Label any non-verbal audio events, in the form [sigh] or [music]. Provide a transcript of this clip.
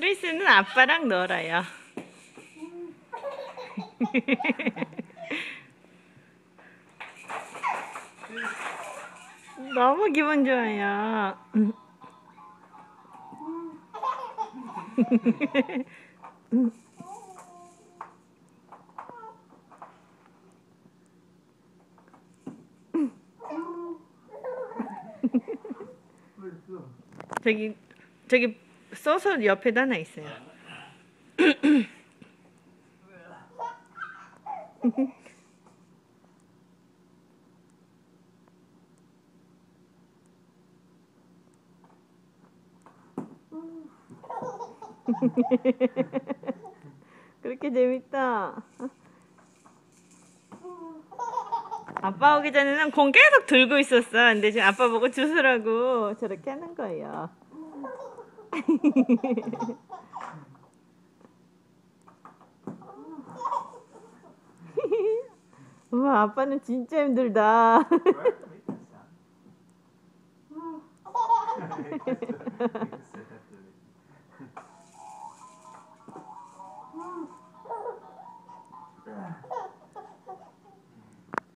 크리스는 아빠랑 놀아요. [laughs] 너무 기분 좋아요. [laughs] 저기 저기 소설 옆에다 하나 있어요. 그렇게 재밌다. 아빠 오기 전에는 공 계속 들고 있었어. 근데 지금 아빠 보고 주스라고 저렇게 하는 거예요. [laughs] 우와, 아빠는 진짜 힘들다. [laughs]